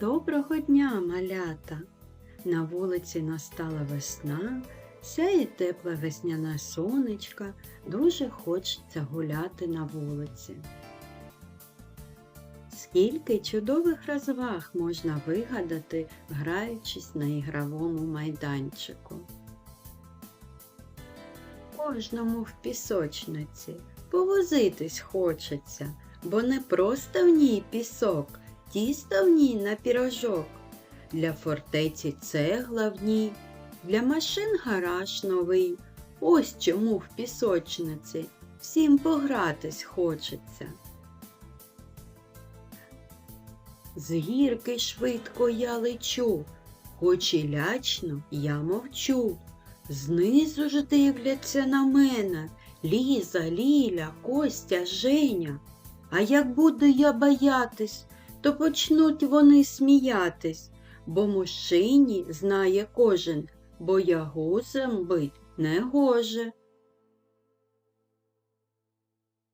Доброго дня, малята! На вулиці настала весна, сяє тепле весняне сонечко, дуже хочеться гуляти на вулиці. Скільки чудових розваг можна вигадати, граючись на ігровому майданчику. Кожному в пісочниці повозитись хочеться, бо не просто в ній пісок, тісто в ній на пірожок. Для фортеці цегла в ній, для машин гараж новий. Ось чому в пісочниці всім погратись хочеться. З гірки швидко я лечу, хоч і лячно я мовчу. Знизу ж дивляться на мене Ліза, Ліля, Костя, Женя. А як буду я боятись, то почнуть вони сміятись, бо мужчині знає кожен, бо боягузом бить не гоже.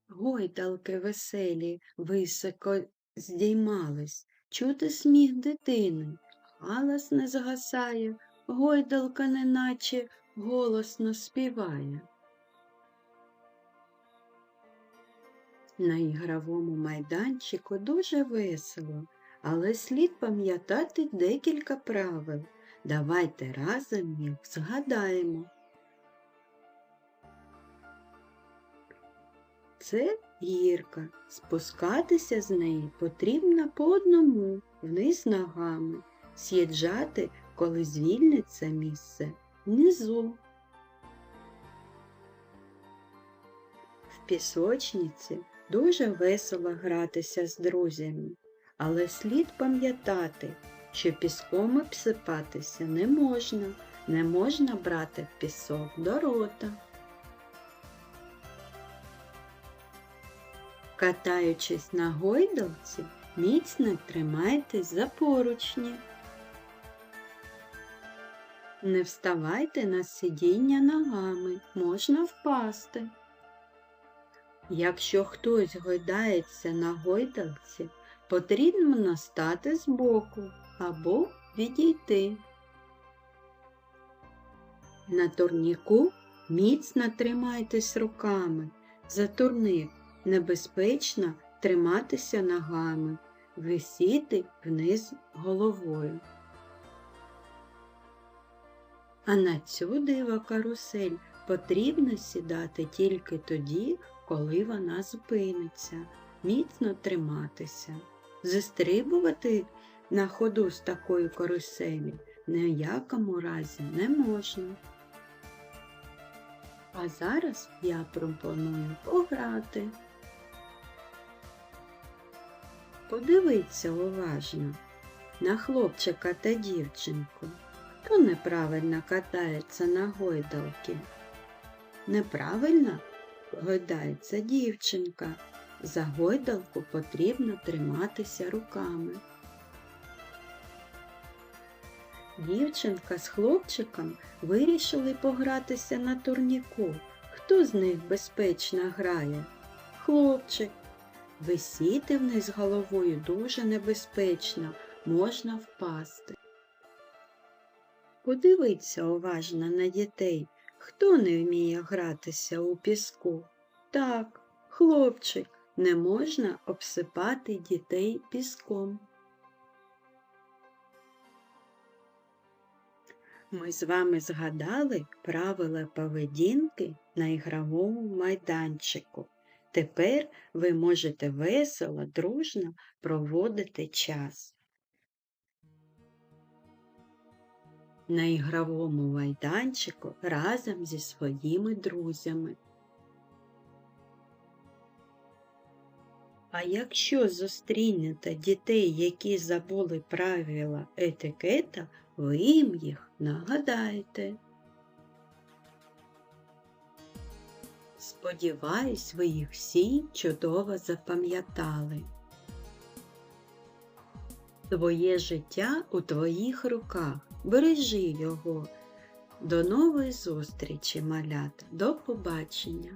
Гойдалки веселі високо здіймались, чути сміх дитини, галас не згасає, гойдалка неначе голосно співає. На ігровому майданчику дуже весело, але слід пам'ятати декілька правил. Давайте разом їх згадаємо. Це гірка. Спускатися з неї потрібно по одному, вниз ногами, з'їжджати, коли звільниться місце внизу. В пісочниці дуже весело гратися з друзями, але слід пам'ятати, що піском обсипатися не можна, не можна брати пісок до рота. Катаючись на гойдалці, міцно тримайтесь за поручні. Не вставайте на сидіння ногами, можна впасти. Якщо хтось гойдається на гойдалці, потрібно стати збоку або відійти. На турніку міцно тримайтесь руками. За турник небезпечно триматися ногами, висіти вниз головою. А на цю диво карусель потрібно сідати тільки тоді, коли вона зупиниться, міцно триматися. Застрибувати на ходу з такої каруселі ніякому разі не можна. А зараз я пропоную пограти. Подивіться уважно на хлопчика та дівчинку, хто неправильно катається на гойдалки. Неправильно гойдається дівчинка. За гойдалку потрібно триматися руками. Дівчинка з хлопчиком вирішили погратися на турніку. Хто з них безпечно грає? Хлопчик. Висіти вниз головою дуже небезпечно, можна впасти. Подивіться уважно на дітей, хто не вміє гратися у піску. Так, хлопчик, не можна обсипати дітей піском. Ми з вами згадали правила поведінки на ігровому майданчику. Тепер ви можете весело, дружно проводити час. На ігровому майданчику разом зі своїми друзями. А якщо зустрінете дітей, які забули правила етикета, ви їм їх нагадаєте. Сподіваюсь, ви їх всі чудово запам'ятали. Твоє життя у твоїх руках. Бережи його. До нової зустрічі, малят, До побачення!